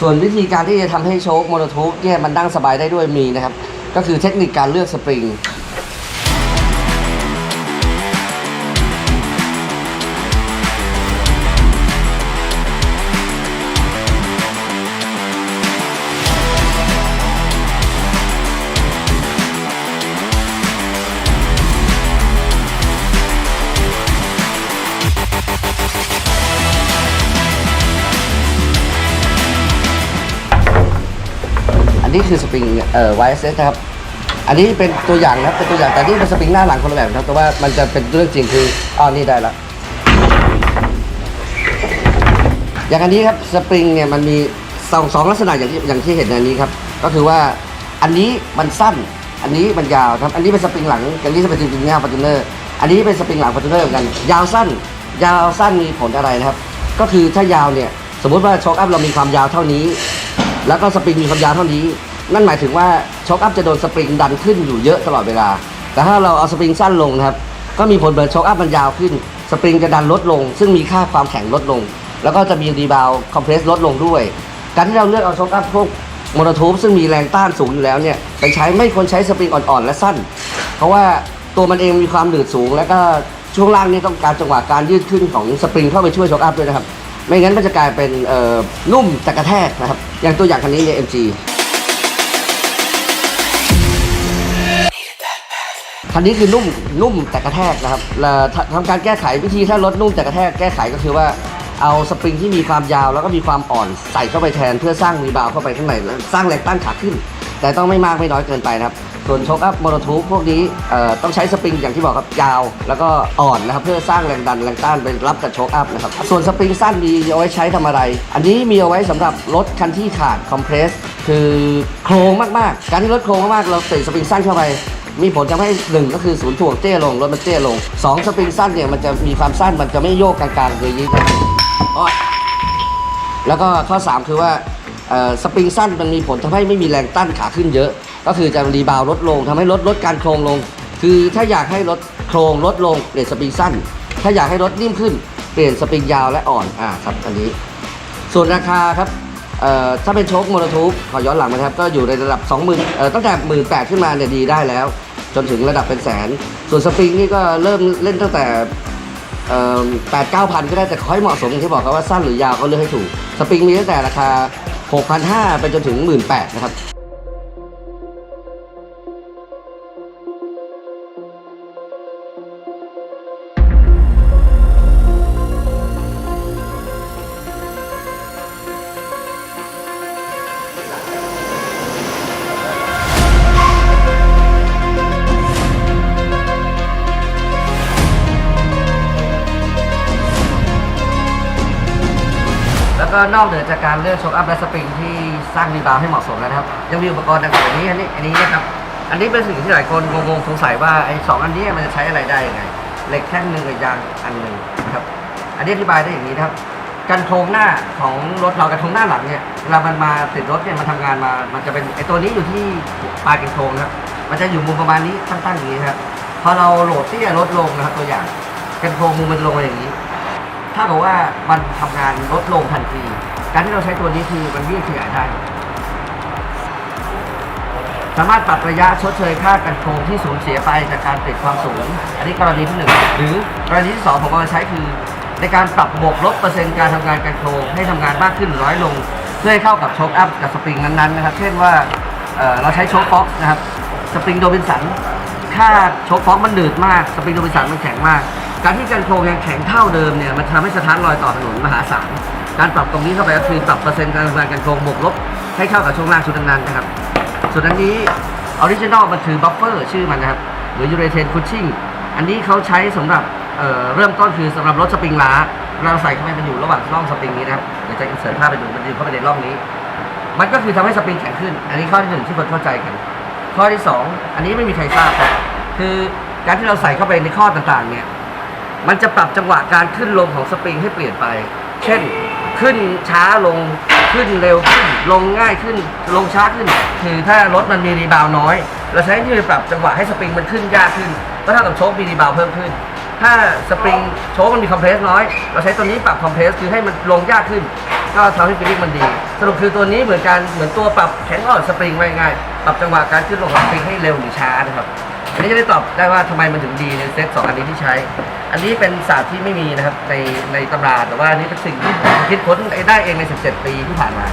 ส่วนวิธีการที่จะทำให้โชคโมโนทูปเนี่ยมันนั่งสบายได้ด้วยมีนะครับ ก็คือเทคนิคการเลือกสปริง นนี้คือสปริงเอ่อ YSS นะครับอันนี้เป็นตัวอย่างนะครับเป็นตัวอย่างแต่นี่เป็นสปริงหน้าหลังคนละแบบนะครับแต่ว่ามันจะเป็นเรื่องจริงคืออ๋อนี่ได้แล้วอย่างอันนี้ครับสปริงเนี่ยมันมีสองสองลักษณะอย่างที่อย่างที่เห็นในอันนี้ครับก็คือว่าอันนี้มันสั้น อันนี้มันยาวครับอันนี้เป็นสปริงหลังอันนี้เป็นสปริงหน้าฟอร์จูเนอร์อันนี้เป็นสปริงหลังฟอร์จูเนอร์เหมือนกัน ยาวสั้น ยาวสั้นมีผลอะไรนะครับ ก็คือถ้ายาวเนี่ยสมมติว่าช็อคอัพเรามีความยาวเท่านี้ แล้วก็สปริงมีความยาวเท่านี้ นั่นหมายถึงว่าช็อคอัพจะโดนสปริงดันขึ้นอยู่เยอะตลอดเวลา แต่ถ้าเราเอาสปริงสั้นลงนะครับ ก็มีผลเหมือนช็อคอัพมันยาวขึ้น สปริงจะดันลดลง ซึ่งมีค่าความแข็งลดลง แล้วก็จะมีรีบาวคอมเพรสลดลงด้วย การที่เราเลือกเอาช็อคอัพพวกโมโนทูบซึ่งมีแรงต้านสูงอยู่แล้วเนี่ยไปใช้ไม่ควรใช้สปริงอ่อนๆและสั้น เพราะว่าตัวมันเองมีความหนืดสูง แล้วก็ช่วงล่างนี่ต้องการจังหวะการยืดขึ้นของสปริงเข้าไปช่วยช็อคอัพด้วยนะครับ ไม่งั้นมันจะกลายเป็นเอ่อนุ่มแต่กระแทกนะครับ อย่างตัวอย่างคันนี้เนี่ย MG คันนี้คือนุ่มนุ่มแต่กระแทกนะครับแล้วทำทำการแก้ไขวิธีถ้าลดนุ่มแต่กระแทกแก้ไขก็คือว่าเอาสปริงที่มีความยาวแล้วก็มีความอ่อนใส่เข้าไปแทนเพื่อสร้างรีบาวเข้าไปข้างในสร้างแรงต้านขาขึ้น แต่ต้องไม่มากไม่น้อยเกินไปนะครับ ส่วนโชคอัพโมโนทูพวกนี้ต้องใช้สปริงอย่างที่บอกครับยาว แล้วก็อ่อนนะครับเพื่อสร้างแรงดันแรงต้านไปรับกับโชคอัพนะครับส่วนสปริงสั้นมีเอาไว้ใช้ทำอะไร อันนี้มีเอาไว้สำหรับรถคันที่ขาดคอมเพรสคือโครงมากๆ การที่รถโครงมากๆเราใส่สปริงสั้นเข้าไป มีผลทำให้หนึ่งก็คือศูนย์ถ่วงเตี้ยลงรถมันเตี้ยลงสองสปริงสั้นเนี่ยมันจะมีความสั้นมันจะไม่โยกกลางๆเลยยิ่งอ้อยแล้วก็ข้อ 3 คือว่าเอ่อสปริงสั้นมันมีผลทำให้ไม่มีแรงต้านขาขึ้นเยอะ ก็คือจะรีบาวด์ลดลงทำให้ลดลดการโครงลง คือถ้าอยากให้ลดโครงลดลงเปลี่ยนสปริงสั้น ถ้าอยากให้รถนิ่มขึ้นเปลี่ยนสปริงยาวและอ่อนอ่าครับอันนี้ ส่วนราคาครับเอ่อถ้าเป็นโชคโมโนทูปขอย้อนหลังนะครับก็อยู่ในระดับ 20,000เอ่อตั้งแต่ 1 8ื่นขึ้นมาเนี่ยดีได้แล้ว จนถึงระดับเป็นแสน ส่วนสปริงนี่ก็เริ่มเล่นตั้งแต่แปดเก้าพันก็ได้แต่ขอให้เหมาะสมที่บอกครับว่าสั้นหรือยาวก็เลือกให้ถูก สปริงมีตั้งแต่ราคา 6,500ไปจนถึง 18,000นะครับ ก็นอกเหนือจากการเลือกโชคอัพและสปริงที่สร้างรีบาวด์ให้เหมาะสมแล้วนะครับยังมีอุปกรณ์ต่างๆนี้อันนี้อันนี้นะครับอันนี้เป็นสิ่งที่หลายคนงงๆสงสัยว่าไอ้สองอันนี้มันจะใช้อะไรได้ยังไงเหล็กแท่งหนึ่งกับยางอันหนึ่งนะครับ อันนี้อธิบายได้อย่างนี้นะครับกันโครงหน้าของรถเรากันโครงหน้าหลังเนี่ยเวลามันมาติดรถเนี่ยมันทำงานมา มันจะเป็นไอ้ตัวนี้อยู่ที่ปลายกันโครงนะครับ มันจะอยู่มุมประมาณนี้ตั้งๆอย่างนี้ครับพอเราโหลดที่จะลดลงนะครับตัวอย่างกันโครงมุมมันจะลงมาอย่างนี้ ถ้ากับว่ามันทำงานลดลงทันที การที่เราใช้ตัวนี้คือมันยืดขยายได้ สามารถปรับระยะชดเชยค่ากันโครงที่สูญเสียไปจากการติดความสูง อันนี้กรณีที่หนึ่งหรือกรณีที่สองผมเอามาใช้คือ ในการปรับบวกลบเปอร์เซ็นต์การทำงานกันโครงให้ทำงานมากขึ้นหรือน้อยลง เพื่อให้เข้ากับโชคอัพกับสปริงนั้นๆนะครับ เช่นว่าเเราใช้โชคฟ็อกซ์นะครับ สปริงโดบินสันถ้าโชคฟ็อกซ์มันหนืดมาก สปริงโดบินสันมันแข็งมาก การที่กันโครงยังแข็งเท่าเดิมเนี่ยมันทำให้สถานรอยต่อถนนมหาศาลการปรับตรงนี้เข้าไปก็คือปรับเปอร์เซ็นต์การทำงานกันโครงบวกลบให้เข้ากับช่วงล่างชุดนั้นๆนะครับ ส่วนอันนี้ออริจินอลมันคือบัฟเฟอร์ชื่อมันนะครับหรือยูเรเทนคุชชิ่งอันนี้เขาใช้สำหรับเเริ่มต้นคือสำหรับรถสปริงล้า เราใส่เข้าไปมันอยู่ระหว่างร่องสปริงนี้นะครับเดี๋ยวจะอินเสิร์ตภาพไปดูมันจะเข้าไปในร่องนี้ มันก็คือทำให้สปริงแข็งขึ้น อันนี้ข้อที่หนึ่งที่คนเข้าใจกัน ข้อที่สองอันนี้ไม่มีใครทราบครับคือการที่เราใส่เข้าไปในข้อต่างๆเนี่ย มันจะปรับจังหวะการขึ้นลงของสปริงให้เปลี่ยนไป เช่น ขึ้นช้าลง ขึ้นเร็วขึ้น ลงง่ายขึ้น ลงช้าขึ้น คือถ้ารถมันมีรีบาวน้อย เราใช้ที่จะปรับจังหวะให้สปริงมันขึ้นยากขึ้น ก็เท่ากับโชคมีรีบาวเพิ่มขึ้น ถ้าสปริงโชคมันมีคอมเพรสน้อย เราใช้ตัวนี้ปรับคอมเพรสคือให้มันลงยากขึ้น ก็ทำให้ฟีลิ่งมันดี สรุปคือตัวนี้เหมือนกัน เหมือนตัวปรับแข็งอ่อนสปริงไว้ง่าย ปรับจังหวะการขึ้นลงของสปริงให้เร็วหรือช้านะครับอันนี้จะได้ตอบได้ว่าทำไมมันถึงดีในเซตสองอันนี้ที่ใช้ อันนี้เป็นศาสตร์ที่ไม่มีนะครับในในตำราแต่ว่าอันนี้เป็นสิ่งที่ผมคิดค้นได้เองใน 17 ปีที่ผ่านมา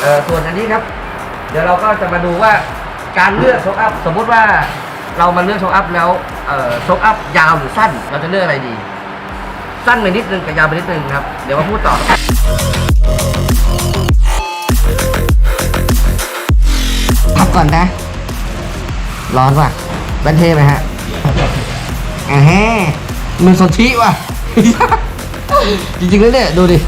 เอ่อส่วนอันนี้ครับ เดี๋ยวเราก็จะมาดูว่า การเลือกโชคอัพสมมุติว่าเรามาเลือกโชคอัพแล้วโชคอัพยาวหรือสั้น เราจะเลือกอะไรดี สั้นไปนิดนึงกับยาวไปนิดนึงครับ เดี๋ยวมาพูดต่อพักก่อนนะ ร้อนว่ะแบนเทไหมฮะอ่าฮะมือสนธิว่ะ จริงๆแล้วเนี่ย ดูดิ